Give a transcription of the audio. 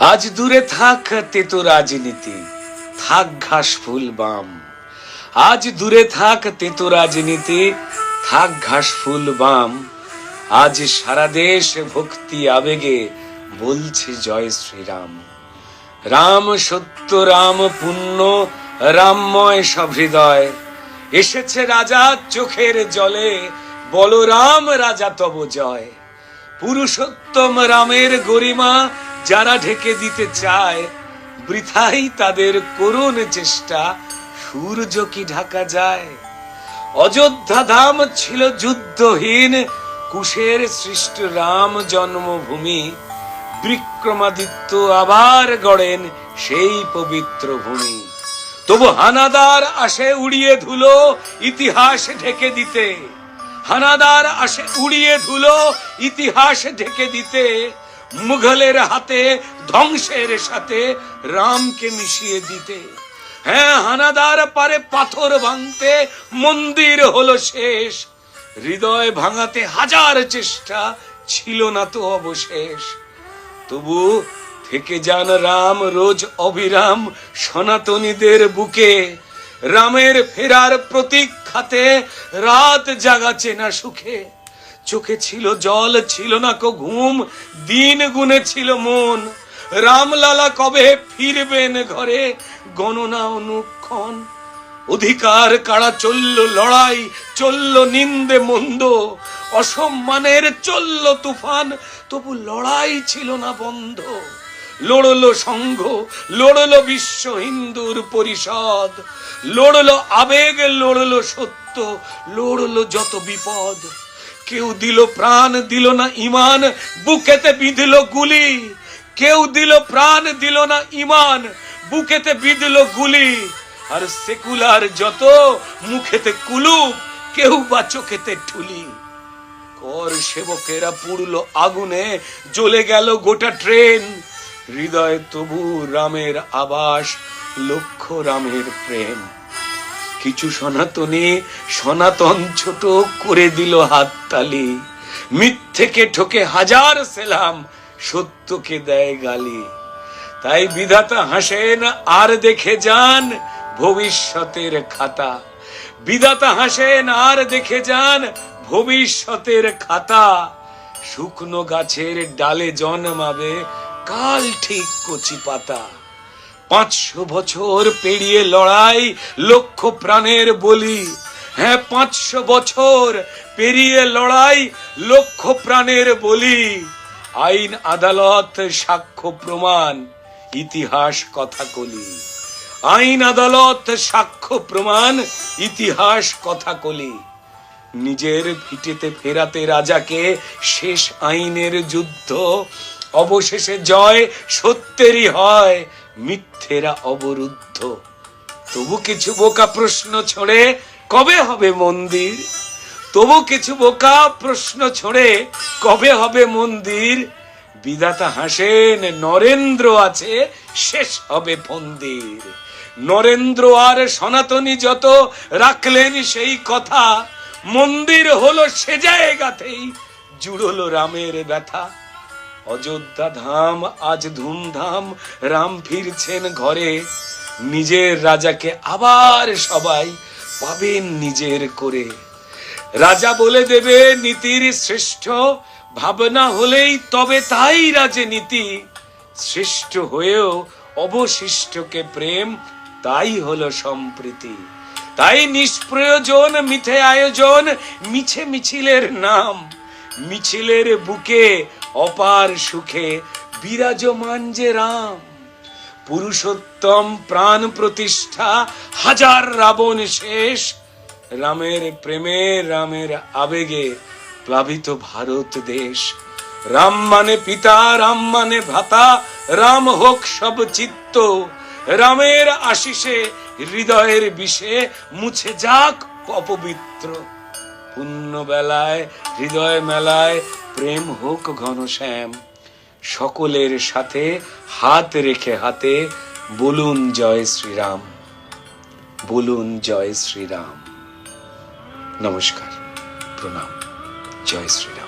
আজ দূরে থাক তেতো রাজনীতি, থাক ঘাস ফুল বাম। আজ দূরে থাক তেতো রাজনীতি, থাক ঘাস ফুল বাম। আজ সারা দেশ ভক্তি আবেগে বলছে জয় শ্রীরাম। রাম সত্য, রাম পুণ্য, রামময় সব হৃদয়। এসেছে রাজা চোখের জলে, বলরাম রাজা তব জয়। পুরুষোত্তম রামের গরিমা যারা ঢেকে দিতে চায়, বৃথাই তাদের করুণ চেষ্টা, সূর্য কি ঢাকা যায়? অযোধ্যা ধাম ছিল যুদ্ধহীন, কুশের সৃষ্ট রাম জন্মভূমি, বিক্রমাদিত্য আবার গড়েন সেই পবিত্র ভূমি। তবু হানাদার আসে উড়িয়ে ধুলো ইতিহাস ঢেকে দিতে। হানাদার আসে উড়িয়ে ধুলো ইতিহাস ঢেকে দিতে। মুঘলের হাতে, ধ্বংসের সাথে রামকে মিশিয়ে দিতে। হ্যাঁ হানাদার পারে পাথর ভাঙতে মন্দির হলো শেষ। হৃদয় ভাঙাতে হাজার চেষ্টা ছিল না তো অবশেষ। তবু থেকে যান রাম, রোজ অবিরাম সনাতনীদের বুকে। রামের ফেরার প্রতীক্ষাতে রাত জাগাচ্ছে না সুখে। চোখে ছিল, জল ছিল না কো ঘুম, দিন গুনে ছিল মন। রামলালা কবে ফিরবেন ঘরে? গণনা অনুক্ষণ। অধিকার কারা চলল লড়াই, চলল নিন্দে মন্দ। অসম্মানের চলল তুফান, তবু লড়াই ছিল না বন্ধ। লড়লো সংঘ, লড়লো বিশ্ব হিন্দুর পরিষদ। লড়ল আবেগ, লড়লো সত্য, লড়লো যত বিপদ। কেউ দিল প্রাণ, দিল না ইমান, বুকেতে বিঁধল গুলি। কেউ দিল প্রাণ, দিল না ইমান, বুকেতে বিঁধল গুলি। আর সেকুলার যত মুখেতে কুলুপ, কেউ বা চোখেতে ঠুলি কর সেবকেরা পুড়লো আগুনে, জ্বলে গেল গোটা ট্রেন। হৃদয় তবু রামের আবাস লক্ষ্য রামের প্রেম। কিছু সনাতনে সনাতন ছোট করে দিল হাততালি মিথ্যেকে ঠকে হাজার সেলাম, সত্যকে দেয় গালি। তাই বিধাতা হাসেন, আর দেখে যান ভবিষ্যতের খাতা। বিধাতা হাসেন, আর দেখে যান ভবিষ্যতের খাতা। শুকনো গাছের ডালে জন্মাবে কাল ঠিক কচি পাতা। পাঁচশো বছর পেরিয়ে লড়াই লক্ষ প্রাণের বলি। হ্যাঁ পাঁচশো বছর পেরিয়ে লড়াই লক্ষ প্রাণের বলি। আইন, আদালত, সাক্ষ্য, প্রমাণ, ইতিহাস কথা কলি আইন, আদালত, সাক্ষ্য, প্রমাণ, ইতিহাস কথা কলি নিজের ভিটেতে ফেরাতে রাজাকে শেষ আইনের যুদ্ধ, অবশেষে জয় সত্যেরই হয় মিথ্যেরা অবরুদ্ধ। তবু কিছু বোকা প্রশ্ন ছড়ে, কবে হবে মন্দির? তবু কিছু বোকা প্রশ্ন ছড়ে, কবে হবে মন্দির? বিধাতা হাসেন, নরেন্দ্র আছে, শেষ হবে ফন্দির। নরেন্দ্র আর সনাতনী যত রাখলেন সেই কথা, মন্দির হলো সে জায়গাতেই, জুড়লো রামের ব্যথা। অযোধ্যা ধাম, আজ ধুমধাম, রাম ফিরছেন ঘরে। নিজের রাজাকে আবার সবাই পাবেন নিজের করে। রাজা বলে দেবে, নীতির শ্রেষ্ঠ ভাবনা হলেই তবে তাই রাজনীতি শ্রেষ্ঠ হয়েও অবশিষ্টকে প্রেম, তাই হলো সম্প্রীতি। তাই নিষ্প্রয়োজন, মিথে আয়োজন, মিছে মিছিলের নাম। মিছিলের বুকে অপার সুখে বিরাজমান যে রাম। পুরুষোত্তম প্রাণ প্রতিষ্ঠা, হাজার রাবণ শেষ। রামের প্রেমে, রামের আবেগে প্লাবিত ভারত দেশ। রাম মানে পিতা, রাম মানে ভ্রাতা, রাম হোক সব চিত্ত। রামের আশিসে, হৃদয়ের বিষে মুছে যাক অপবিত্র। পুণ্য বেলায় হৃদয় মেলায় প্রেম হোক ঘনশ্যাম সকলের সাথে হাত রেখে হাতে বলুন জয় শ্রীরাম, বলুন জয় শ্রীরাম। নমস্কার, প্রণাম, জয় শ্রী